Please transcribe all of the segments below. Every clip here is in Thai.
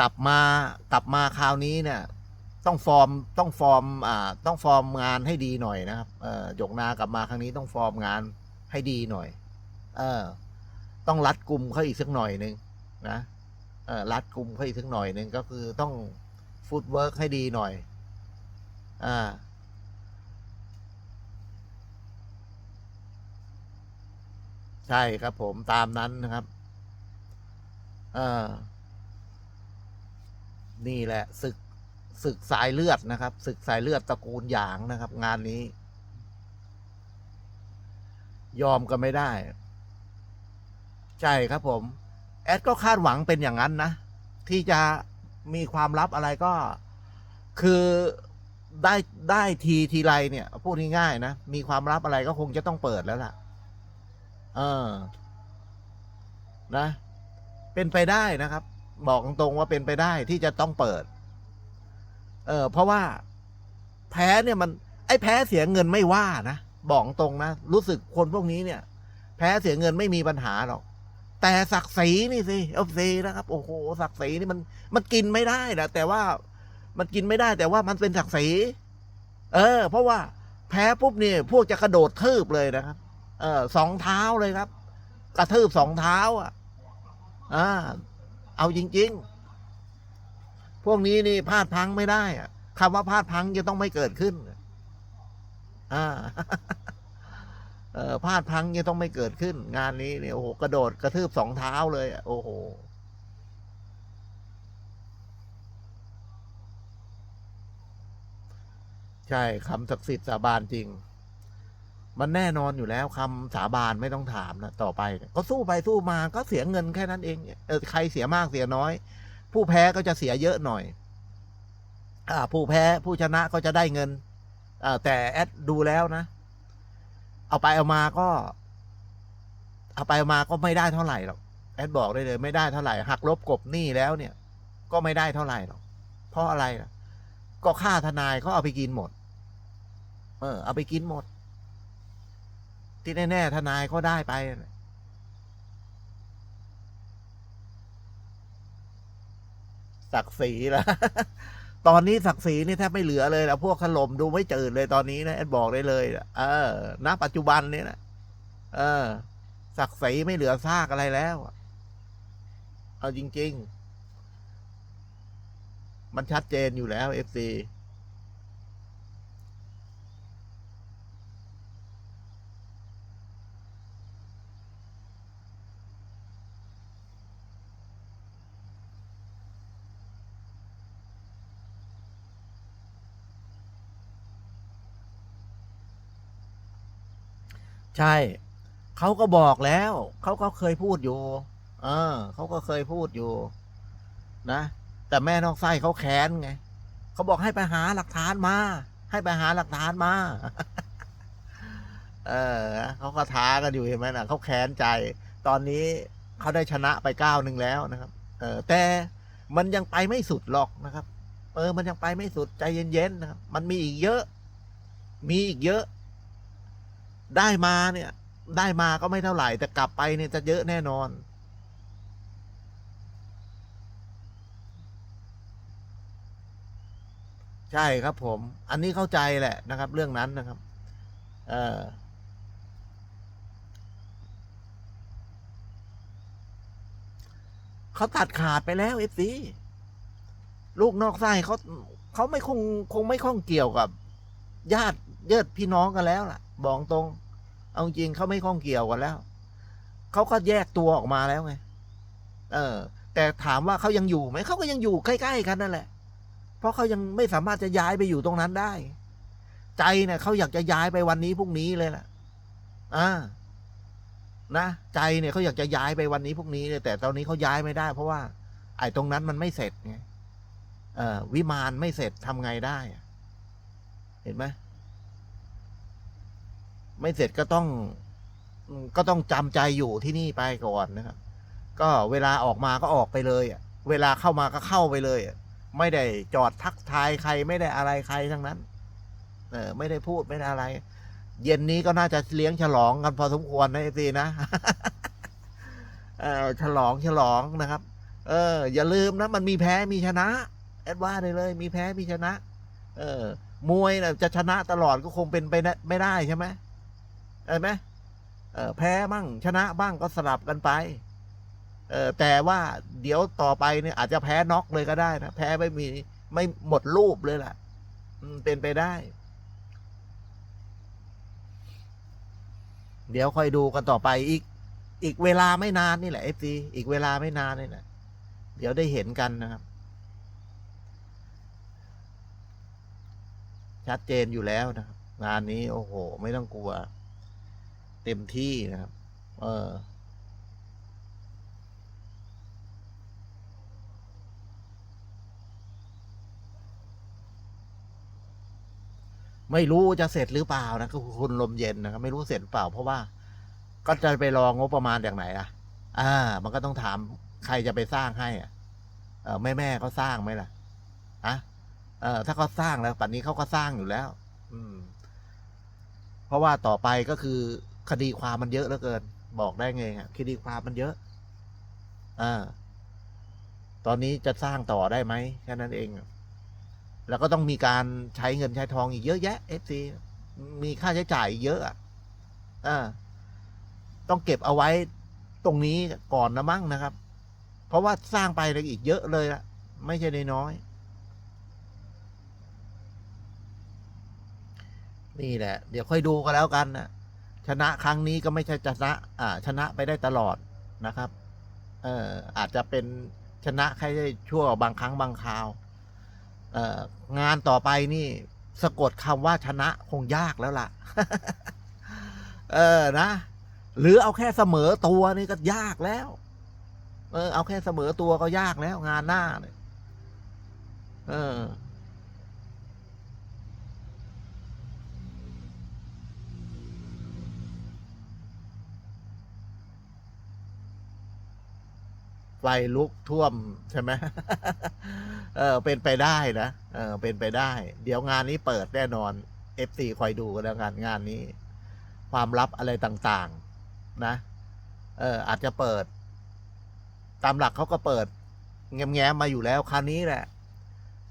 กลับมากลับมาคราวนี้เนี่ยต้องฟอร์มต้องฟอร์มอ่าต้องฟอร์มงานให้ดีหน่อยนะครับเออหยกนากลับมาครั้งนี้ต้องฟอร์มงานให้ดีหน่อย เออ ต้องรัดกลุ่มเขาอีกสักหน่อยหนึ่งนะเออรัดกลุ่มเขาอีกสักหน่อยหนึ่งก็คือต้องฟุตเวิร์กให้ดีหน่อย อ่าใช่ครับผมตามนั้นนะครับ เออ นี่แหละศึกศึกสายเลือดนะครับศึกสายเลือดตระกูลหยางนะครับ งานนี้ ยอมกันไม่ได้ ใช่ครับผม แอดก็คาดหวังเป็นอย่างนั้นนะ ที่จะมีความลับอะไรก็ คือได้ได้ทีทีไรเนี่ย พูดง่ายๆนะ มีความลับอะไรก็คงจะต้องเปิดแล้วล่ะ เออ นะ เป็นไปได้นะครับ บอกตรงๆว่าเป็นไปได้ที่จะต้องเปิด เออเพราะว่าแพ้เนี่ยมัน ไอ้แพ้เสียเงินไม่ว่านะบอกตรงนะรู้สึกคนพวกนี้เนี่ย แพ้เสียเงินไม่มีปัญหาหรอก แต่ศักดิ์ศรีนี่สิเอฟซีนะครับ โอ้โหศักดิ์ศรีนี่มันมันกินไม่ได้นะแต่ว่ามันกินไม่ได้ แต่ว่ามันเป็นศักดิ์ศรีเออ เพราะว่าแพ้ปุ๊บเนี่ยพวกจะกระโดดทืบเลยนะครับ เออสองเท้าเลยครับ กระทืบสองเท้า อะ อ่า เอาจริง ๆ พวกนี้นี่พลาดพังไม่ได้อะคำว่าพลาดพังจะต้องไม่เกิดขึ้น อ่าเออพลาดพังจะต้องไม่เกิดขึ้น งานนี้เนี่ยโอ้โหกระโดดกระทืบสองเท้าเลยอะโอ้โหใช่คำศักดิ์สิทธิ์สาบานจริง มันแน่นอนอยู่แล้วคำสาบานไม่ต้องถามนะต่อไปเนี่ยก็สู้ไปสู้มาก็เสียเงินแค่นั้นเองเออใครเสียมากเสียน้อย ผู้แพ้ก็จะเสียเยอะหน่อย อ่า ผู้แพ้ผู้ชนะก็จะได้เงินอ่าแต่แอดดูแล้วนะ เอาไปเอามาก็ เอาไปเอามาก็ไม่ได้เท่าไหร่หรอกแอดบอกได้เลย ไม่ได้เท่าไหร่หักลบกบหนี้แล้วเนี่ย ก็ไม่ได้เท่าไหร่หรอกเพราะอะไรล่ะก็ค่าทนายเขาเอาไปกินหมด เออ เอาไปกินหมด ที่แน่ๆทนายก็ได้ไป ศักดิ์ศรีละตอนนี้ศักดิ์ศรีนี่แทบไม่เหลือเลยละพวกขลมดูไม่จืดเลยตอนนี้นะแอดบอกได้เลยเออณปัจจุบันนี่นะเออ ศักดิ์ศรีไม่เหลือซากอะไรแล้วเอาจริง ๆ มันชัดเจนอยู่แล้วเอฟซี ใช่ เขาก็บอกแล้ว เขาก็เคยพูดอยู่ เออ เขาก็เคยพูดอยู่ นะ แต่แม่นอกไส้เขาแค้นไง เขาบอกให้ไปหาหลักฐานมา ให้ไปหาหลักฐานมา เออ เขาก็ท้ากันอยู่เห็นไหมนะเขาแค้นใจ ตอนนี้เขาได้ชนะไปก้าวหนึ่งแล้วนะครับ เออ แต่มันยังไปไม่สุดหรอกนะครับ เออ มันยังไปไม่สุดใจเย็นๆนะครับ มันมีอีกเยอะ มีอีกเยอะ ได้มาเนี่ย ได้มาก็ไม่เท่าไหร่ แต่กลับไปเนี่ยจะเยอะแน่นอน ใช่ครับผม อันนี้เข้าใจแหละนะครับ เรื่องนั้นนะครับ เออเขาตัดขาดไปแล้วเอฟซีลูกนอกไส้เขาเขาไม่คงคงไม่ข้องเกี่ยวกับ ญาติเยิดพี่น้องกันแล้วล่ะ บอกตรง เอาจริงเขาไม่ข้องเกี่ยวกันแล้ว เขาก็แยกตัวออกมาแล้วไง เออ แต่ถามว่าเขายังอยู่ไหม เขาก็ยังอยู่ใกล้ๆกันนั่นแหละ เพราะเขายังไม่สามารถจะย้ายไปอยู่ตรงนั้นได้ ใจเนี่ยเขาอยากจะย้ายไปวันนี้พรุ่งนี้เลยล่ะ อ่า นะ ใจเนี่ยเขาอยากจะย้ายไปวันนี้พรุ่งนี้เลยแต่ตอนนี้เขาย้ายไม่ได้ เพราะว่า ไอ้ตรงนั้นมันไม่เสร็จไง เออวิมานไม่เสร็จทำไงได้ เห็นไหม ไม่เสร็จก็ต้องก็ต้องจำใจอยู่ที่นี่ไปก่อนนะครับ ก็เวลาออกมาก็ออกไปเลยอะเวลาเข้ามาก็เข้าไปเลยอะไม่ได้จอดทักทายใครไม่ได้อะไรใครทั้งนั้น เออ ไม่ได้พูดไม่ได้อะไร เย็นนี้ก็น่าจะเลี้ยงฉลองกันพอสมควรนะเอซีนะเออฉลองฉลองนะครับ เออ อย่าลืมนะ มันมีแพ้มีชนะแอดว่าได้เลย มีแพ้มีชนะ เออ มวยนะจะชนะตลอดก็คงเป็นไปไม่ได้ใช่ไหม เห็นไหมแพ้บ้างชนะบ้างก็สลับกันไปแต่ว่าเดี๋ยวต่อไปเนี่ยอาจจะแพ้น็อกเลยก็ได้นะแพ้ไม่มีไม่หมดรูปเลยล่ะเป็นไปได้ เดี๋ยวค่อยดูกันต่อไปอีก อีกเวลาไม่นานนี่แหละเอฟซีอีกเวลาไม่นานนี่แหละเดี๋ยวได้เห็นกันนะครับ ชัดเจนอยู่แล้วนะครับ งานนี้โอ้โห ไม่ต้องกลัว เต็มที่นะครับ เออไม่รู้จะเสร็จหรือเปล่านะก็คุณลมเย็นนะครับไม่รู้เสร็จเปล่า เพราะว่าก็จะไปรองงบประมาณจากไหนอะ อ่า มันก็ต้องถามใครจะไปสร้างให้อะเออแม่แม่เขาสร้างไหมล่ะอะเออถ้าเขาสร้างแล้วปัจนี้เขาก็สร้างอยู่แล้ว อืม เพราะว่าต่อไปก็คือ คดีความมันเยอะเหลือเกิน บอกได้ไงฮะคดีความมันเยอะอ่าตอนนี้จะสร้างต่อได้ไหมแค่นั้นเอง แล้วก็ต้องมีการใช้เงินใช้ทองอีกเยอะแยะเอฟซีมีค่าใช้จ่ายเยอะอ่าต้องเก็บเอาไว้ตรงนี้ก่อนนะมั้งนะครับ เพราะว่าสร้างไปอีกเยอะเลยละไม่ใช่น้อย นี่แหละ เดี๋ยวค่อยดูกันแล้วกันนะ ชนะครั้งนี้ก็ไม่ใช่ชนะอ่าชนะไปได้ตลอดนะครับ เอ่ออาจจะเป็นชนะแค่ชั่วบางครั้งบางคราว เอ่องานต่อไปนี่สะกดคำว่าชนะคงยากแล้วล่ะ เออนะ หรือเอาแค่เสมอตัวนี่ก็ยากแล้ว เออ เอาแค่เสมอตัวก็ยากแล้ว งานหน้าเนี่ยเออ ไฟลุกท่วมใช่ไหมเออเป็นไปได้นะเออเป็นไปได้ เดี๋ยวงานนี้เปิดแน่นอน FC คอยดูกันแล้วกันงานนี้ ความลับอะไรต่างๆ นะ เอออาจจะเปิด ตามหลักเขาก็เปิด แง้มๆมาอยู่แล้วคราวนี้แหละ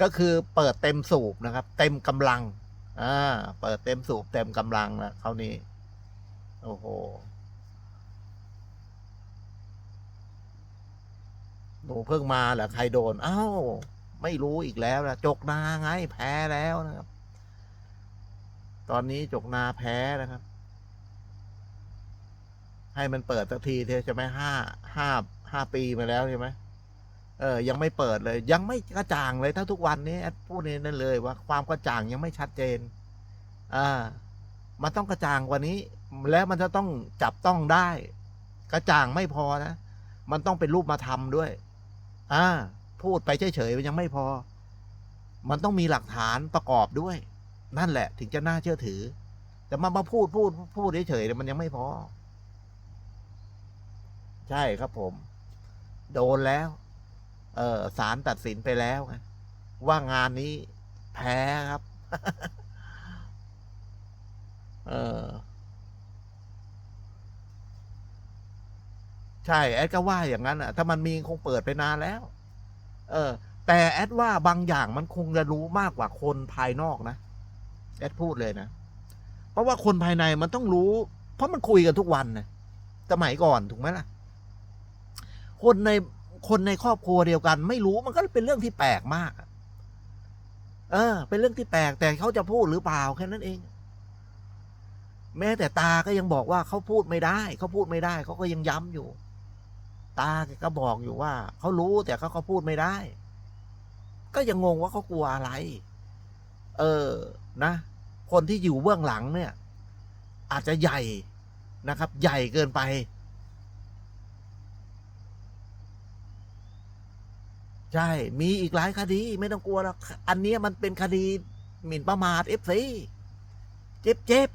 ก็คือเปิดเต็มสูบนะครับ เต็มกำลังอ่าเปิดเต็มสูบเต็มกำลังนะคราวนี้ โอ้โห หนูเพิ่งมาเหรอใครโดนอ้าวไม่รู้อีกแล้วนะจกนาไง แพ้แล้วนะครับ ตอนนี้จกนาแพ้นะครับ ให้มันเปิดสักทีเถอะใช่ไหมห้าห้าห้าปีมาแล้วใช่ไหมเออ ยังไม่เปิดเลย ยังไม่กระจ่างเลยถ้าทุกวันนี้พูดนี่นั่นเลยว่าความกระจ่างยังไม่ชัดเจน อ่า มันต้องกระจ่างกว่านี้ แล้วมันจะต้องจับต้องได้ กระจ่างไม่พอนะ มันต้องเป็นรูปมาทำด้วย อ่า พูดไปเฉยๆมันยังไม่พอ มันต้องมีหลักฐานประกอบด้วย นั่นแหละ ถึงจะน่าเชื่อถือ แต่มามาพูดพูดพูดเฉยๆมันยังไม่พอ ใช่ครับผม โดนแล้ว เออศาลตัดสินไปแล้วไงว่างานนี้แพ้ครับ เออ ใช่แอดก็ว่าอย่างนั้นอะ ถ้ามันมีคงเปิดไปนานแล้ว เออ แต่แอดว่าบางอย่างมันคงจะรู้มากกว่าคนภายนอกนะแอดพูดเลยนะ เพราะว่าคนภายในมันต้องรู้ เพราะมันคุยกันทุกวันนะสมัยก่อนถูกไหมล่ะ คนในคนในครอบครัวเดียวกัน ไม่รู้มันก็เป็นเรื่องที่แปลกมากเออ เป็นเรื่องที่แปลกแต่เขาจะพูดหรือเปล่าแค่นั้นเอง แม้แต่ตาก็ยังบอกว่าเขาพูดไม่ได้ เขาพูดไม่ได้ เขาก็ยังย้ำอยู่ ตาแกก็บอกอยู่ว่าเขารู้แต่เขาเขาพูดไม่ได้ ก็ยังงงว่าเขากลัวอะไร เออนะ คนที่อยู่เบื้องหลังเนี่ย อาจจะใหญ่นะครับ ใหญ่เกินไป ใช่ มีอีกหลายคดี ไม่ต้องกลัวหรอกอันนี้มันเป็นคดีหมิ่นประมาทเอฟซีเจ็บเจ็บ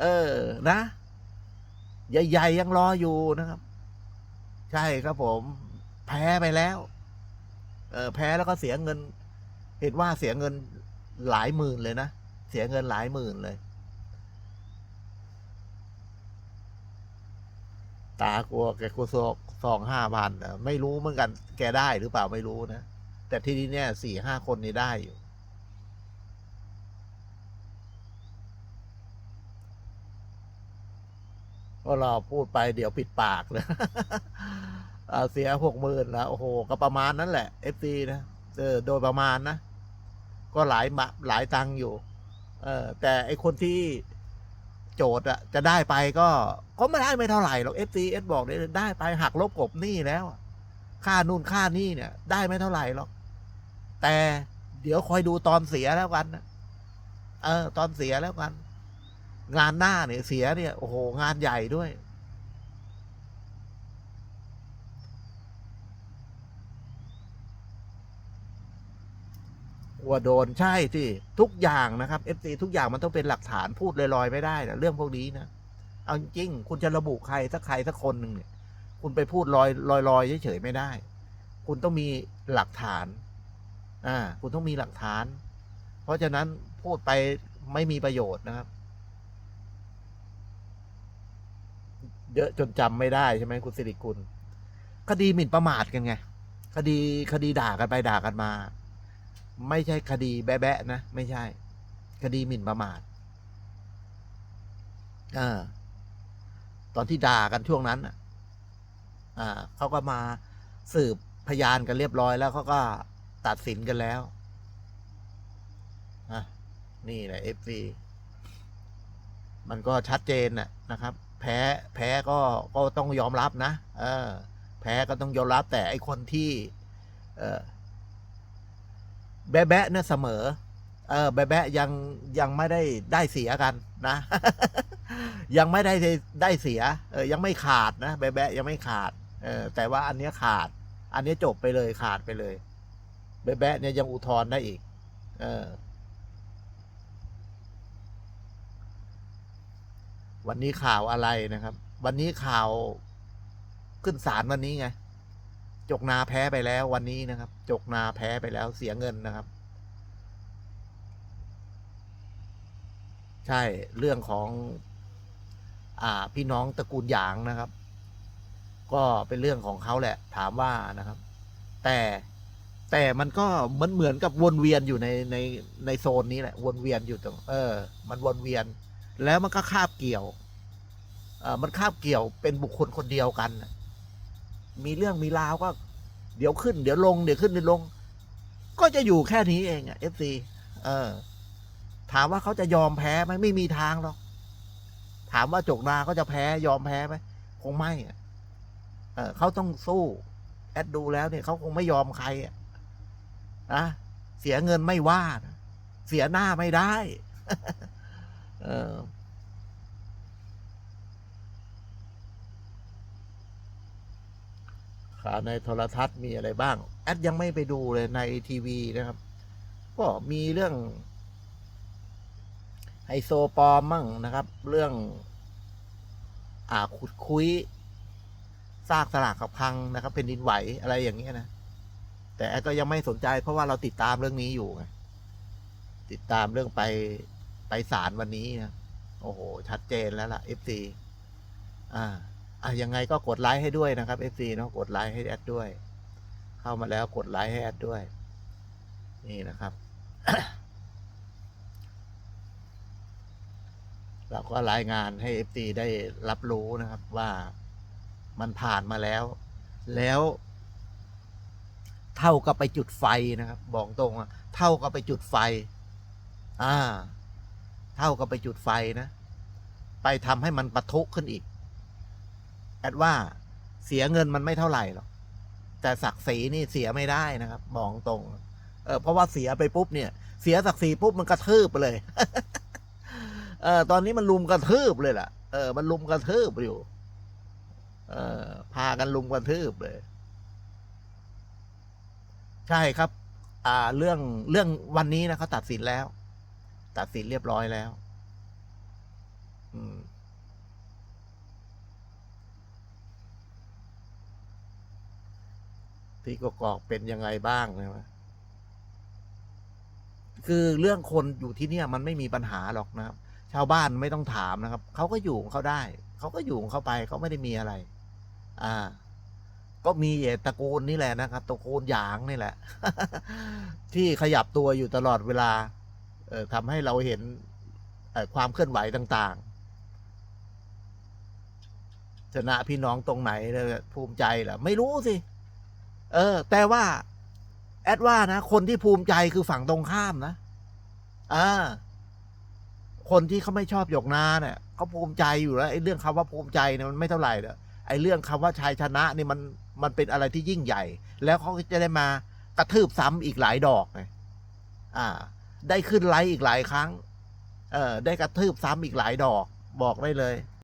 เออ นะ ใหญ่ๆยังรออยู่นะครับ ใช่ครับผม แพ้ไปแล้ว เออแพ้แล้วก็เสียเงิน เห็นว่าเสียเงินหลายหมื่นเลยนะเสียเงินหลายหมื่นเลย ตากลัวแกกลัวซองซองห้าพันไม่รู้เหมือนกัน แกได้หรือเปล่าไม่รู้นะแต่ที่นี้เนี่ยสี่ห้าคนนี่ได้อยู่ ก็เราพูดไปเดี๋ยวปิดปากเลยเสียหกหมื่นแล้วโอ้โหก็ประมาณนั้นแหละเอฟซีนะเออโดยประมาณนะ ก็หลายมาหลายตังค์อยู่ เออแต่ไอคนที่โจทย์อะจะได้ไปก็ก็ไม่ได้ไม่เท่าไหร่หรอกเอฟซีเอสบอกเลยได้ไปหักลบกบหนี้แล้ว ค่านู่นค่านี่เนี่ย ได้ไม่เท่าไหร่หรอก แต่เดี๋ยวคอยดูตอนเสียแล้วกันนะเออ ตอนเสียแล้วกัน งานหน้าเนี่ยเสียเนี่ยโอ้โหงานใหญ่ด้วย ว่าโดนใช่ที่ทุกอย่างนะครับ FC ทุกอย่างมันต้องเป็นหลักฐานพูดลอยๆไม่ได้นะเรื่องพวกนี้นะเอาจริงคุณจะระบุใครสักใครสักคนหนึ่งเนี่ย คุณไปพูดลอยลอยๆเฉยๆไม่ได้ คุณต้องมีหลักฐาน อ่า คุณต้องมีหลักฐาน เพราะฉะนั้นพูดไปไม่มีประโยชน์นะครับ เยอะจนจำไม่ได้ใช่ไหมคุณสิริกุลคดีหมิ่นประมาทกันไง คดีคดีด่ากันไปด่ากันมา ไม่ใช่คดีแบะๆนะ ไม่ใช่ คดีหมิ่นประมาทอ่าตอนที่ด่ากันช่วงนั้นอะอ่าเขาก็มาสืบพยานกันเรียบร้อยแล้วเขาก็ตัดสินกันแล้วอะนี่แหละเอฟซีมันก็ชัดเจนน่ะนะครับ แพ้แพ้ก็ก็ต้องยอมรับนะเออแพ้ก็ต้องยอมรับแต่ไอคนที่ เออแบะแบะเนี่ยเสมอ เออแบะแบะยังยังไม่ได้ได้เสียกันนะ ยังไม่ได้ได้เสีย เออยังไม่ขาดนะแบะแบะยังไม่ขาด เออแต่ว่าอันเนี้ยขาด อันเนี้ยจบไปเลยขาดไปเลย แบะแบะเนี่ยยังอุทธรณ์ได้อีก เออ วันนี้ข่าวอะไรนะครับ วันนี้ข่าวขึ้นศาลวันนี้ไง จกนาแพ้ไปแล้ววันนี้นะครับ จกนาแพ้ไปแล้วเสียเงินนะครับ ใช่เรื่องของอ่าพี่น้องตระกูลหยางนะครับ ก็เป็นเรื่องของเขาแหละ ถามว่านะครับ แต่แต่มันก็เหมือนเหมือนกับวนเวียนอยู่ในในในโซนนี้แหละ วนเวียนอยู่ตรง เออ มันวนเวียน แล้วมันก็คาบเกี่ยวมันคาบเกี่ยวเป็นบุคคลคนเดียวกัน มีเรื่องมีราวก็ เดี๋ยวขึ้น เดี๋ยวลง เดี๋ยวขึ้นเดี๋ยวลง ก็จะอยู่แค่นี้เองอะเอฟซีเออ ถามว่าเขาจะยอมแพ้ไหมไม่มีทางหรอก ถามว่าจกนาเขาจะแพ้ยอมแพ้ไหมคงไม่อะเออเขาต้องสู้ แอดดูแล้วเนี่ยเขาคงไม่ยอมใครอะนะเสียเงินไม่ว่า เสียหน้าไม่ได้ ข่าวในโทรทัศน์มีอะไรบ้าง แอดยังไม่ไปดูเลยในทีวีนะครับ ก็มีเรื่องไฮโซปอมมั่งนะครับ เรื่อง อ่าขุดคุยซากสลากขับพังนะครับเป็นดินไหวอะไรอย่างเงี้ยนะ แต่แอดก็ยังไม่สนใจเพราะว่าเราติดตามเรื่องนี้อยู่ไงติดตามเรื่องไป ไปศาลวันนี้นะโอ้โห ชัดเจนแล้วล่ะ FC อ่าอะยังไงก็กดไลค์ให้ด้วยนะครับ FC เนาะกดไลค์ให้แอดด้วย เข้ามาแล้วกดไลค์ให้แอดด้วย นี่นะครับ เราก็รายงานให้ FT ได้รับรู้นะครับว่ามันผ่านมาแล้ว แล้ว เท่ากับไปจุดไฟนะครับ บอกตรงเท่ากับไปจุดไฟ อ่า เท่ากับไปจุดไฟนะ ไปทำให้มันปะทุขึ้นอีก แอดว่าเสียเงินมันไม่เท่าไหร่หรอก แต่ศักดิ์ศรีนี่เสียไม่ได้นะครับบอกตรง เออเพราะว่าเสียไปปุ๊บเนี่ย เสียศักดิ์ศรีปุ๊บมันกระทืบไปเลย เออตอนนี้มันลุมกระทืบเลยล่ะ เออ มันลุมกระทืบอยู่ เออ พากันลุมกระทืบเลย ใช่ครับ อ่า เรื่องเรื่องวันนี้นะเขาตัดสินแล้ว ตัดสินเรียบร้อยแล้ว อืมที่กกอกเป็นยังไงบ้างนะวะคือเรื่องคนอยู่ที่เนี่ยมันไม่มีปัญหาหรอกนะครับ ชาวบ้านไม่ต้องถามนะครับ เขาก็อยู่ของเขาได้ เขาก็อยู่ของเขาไป เขาไม่ได้มีอะไร อ่า ก็มีไอ้ตระกูลนี่แหละนะครับตระกูลหยางนี่แหละ ที่ขยับตัวอยู่ตลอดเวลา ทำให้เราเห็นความเคลื่อนไหวต่างๆ ชนะพี่น้องตรงไหนภูมิใจเหรอไม่รู้สิ เออ แต่ว่า แอดว่านะ คนที่ภูมิใจคือฝั่งตรงข้ามนะอ่าคนที่เขาไม่ชอบหยกนาเนี่ยเขาภูมิใจอยู่แล้วไอ้เรื่องคำว่าภูมิใจเนี่ยมันไม่เท่าไหร่เด้อไอ้เรื่องคำว่าชัยชนะนี่มันมันเป็นอะไรที่ยิ่งใหญ่ แล้วเขาจะได้มากระทืบซ้ำอีกหลายดอกไงอ่า ได้ขึ้นไลฟ์อีกหลายครั้ง เออได้กระทืบซ้ำอีกหลายดอกบอกได้เลย